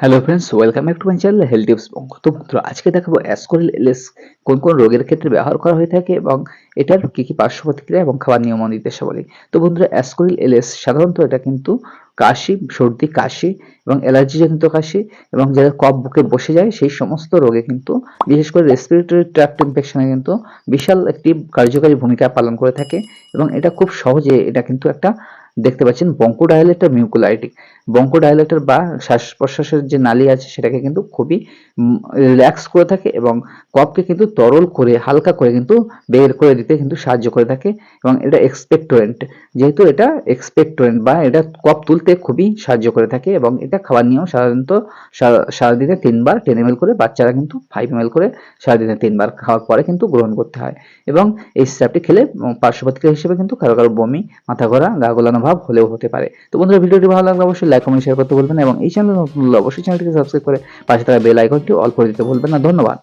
Hello friends welcome back to my channel health tips তো বন্ধুরা, আজকে দেখাবো অ্যাসকোরিল এলএস কোন কোন রোগের ক্ষেত্রে ব্যবহার করা হয়ে থাকে এবং এটার কি কি পার্শ্ব প্রতিক্রিয়া এবং খাবার নিয়ম নির্দেশাবলী। তো বন্ধুরা অ্যাসকোরিল এলএস সাধারণত এটা কিন্তু কাশি, সর্দি, কাশি এবং অ্যালার্জিজনিত কাশি এবং যাদের কফ বুকে বসে যায়, সেই সমস্ত রোগে কিন্তু, বিশেষ করে রেসপিরেটরি ট্র্যাক্ট ইনফেকশনে কিন্তু বিশাল একটি কার্যকারী ভূমিকা পালন করে থাকে এবং এটা খুব সহজে এটা কিন্তু একটা দেখতে পাচ্ছেন বঙ্কোডায়ালেক্টর মিউকুলাইটিক। বঙ্কোডায়ালেক্টর বা শ্বাস প্রশ্বাসের যে নালী আছে সেটাকে কিন্তু খুবই রিল্যাক্স করে থাকে এবং কফকে কিন্তু তরল করে হালকা করে কিন্তু বের করে দিতে কিন্তু সাহায্য করে থাকে এবং এটা এক্সপেক্টোরেন্ট যেহেতু এটা এক্সপেক্টোরেন্ট বা এটা কফ তুলতে খুবই সাহায্য করে থাকে এবং এটা খাবার নিয়ম সাধারণত সারাদিনে তিনবার টেন এম করে বাচ্চারা কিন্তু ফাইভ এম করে সারাদিনে তিনবার খাওয়ার পরে কিন্তু গ্রহণ করতে হয়। এবং এই সিরাপটি খেলে উম, পার্শ্ব প্রতিক্রিয়া হিসেবে কিন্তু কারও কারও বমি মাথা ঘোরা গা গোলানো হলেও হতে পারে। তো বন্ধুরা, ভিডিওটি ভালো লাগলে অবশ্যই লাইক কমেন্ট শেয়ার করতে বলবেন এবং এই চ্যানেল নতুন অবশ্যই চ্যানেলটিকে সাবস্ক্রাইব করে পাশে থাকা বেল আইকনটি অল করে দিতে ভুলবেন না। ধন্যবাদ।